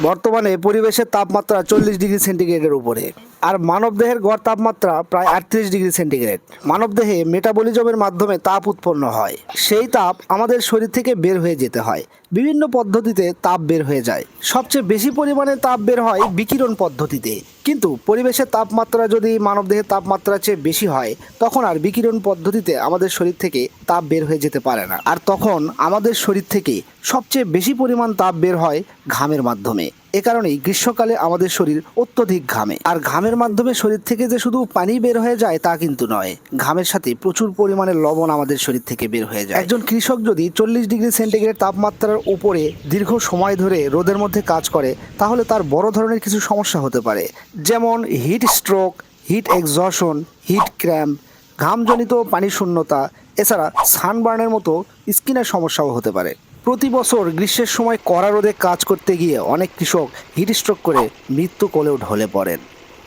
বর্তমানে পরিবেশের তাপমাত্রা চল্লিশ ডিগ্রি সেন্টিগ্রেডের উপরে। আর মানবদেহের গড় তাপমাত্রা প্রায় আটত্রিশ ডিগ্রি সেন্টিগ্রেড। মানবদেহে মেটাবলিজমের মাধ্যমে তাপ উৎপন্ন হয়। সেই তাপ আমাদের শরীর থেকে বের হয়ে যেতে হয়। বিভিন্ন পদ্ধতিতে তাপ বের হয়ে যায়। সবচেয়ে বেশি পরিমাণে তাপ বের হয় বিকিরণ পদ্ধতিতে। কিন্তু পরিবেশের তাপমাত্রা যদি মানবদেহের তাপমাত্রার চেয়ে বেশি হয়, তখন আর বিকিরণ পদ্ধতিতে আমাদের শরীর থেকে তাপ বের হয়ে যেতে পারে না। আর তখন আমাদের শরীর থেকে সবচেয়ে বেশি পরিমাণ তাপ বের হয় ঘামের মাধ্যমে। এ কারণেই গ্রীষ্মকালে আমাদের শরীর অত্যধিক ঘামে। আর ঘামের মাধ্যমে শরীর থেকে যে শুধু পানি বের হয়ে যায় তা কিন্তু নয়, ঘামের সাথে প্রচুর পরিমাণে লবণ আমাদের শরীর থেকে বের হয়ে যায়। একজন কৃষক যদি চল্লিশ ডিগ্রি সেন্টিগ্রেড তাপমাত্রার উপরে দীর্ঘ সময় ধরে রোদের মধ্যে কাজ করে, তাহলে তার বড় ধরনের কিছু সমস্যা হতে পারে। যেমন heat stroke, heat exhaustion heat cramp, ঘামজনিত পানি শূন্যতা এছাড়া সানবার্নের মতো স্কিনের সমস্যাও হতে পারে। প্রতি বছর গ্রীষ্মের সময় কড়া রোদে কাজ করতে গিয়ে অনেক কৃষক হিট স্ট্রোক করে মৃত্যু কোলেও ঢলে পড়েন।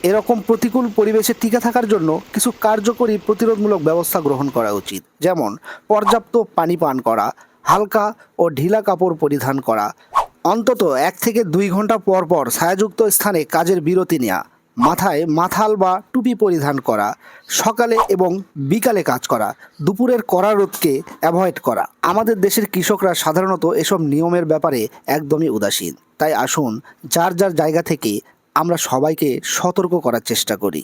এরকম প্রতিকূল পরিবেশে টিকে থাকার জন্য কিছু কার্যকরী প্রতিরোধমূলক ব্যবস্থা গ্রহণ করা উচিত। যেমন, পর্যাপ্ত পানি পান করা, হালকা ও ঢিলা কাপড় পরিধান করা। অন্তত এক থেকে দুই ঘণ্টা পর পর ছায়াযুক্ত স্থানে কাজের বিরতি নেওয়া। মাথায় মাথাল বা টুপি পরিধান করা, সকালে এবং বিকালে কাজ করা, দুপুরের কড়া রোদকে অ্যাভয়েড করা। আমাদের দেশের কৃষকরা সাধারণত এসব নিয়মের ব্যাপারে একদমই উদাসীন। তাই আসুন, যার যার জায়গা থেকে আমরা সবাইকে সতর্ক করার চেষ্টা করি।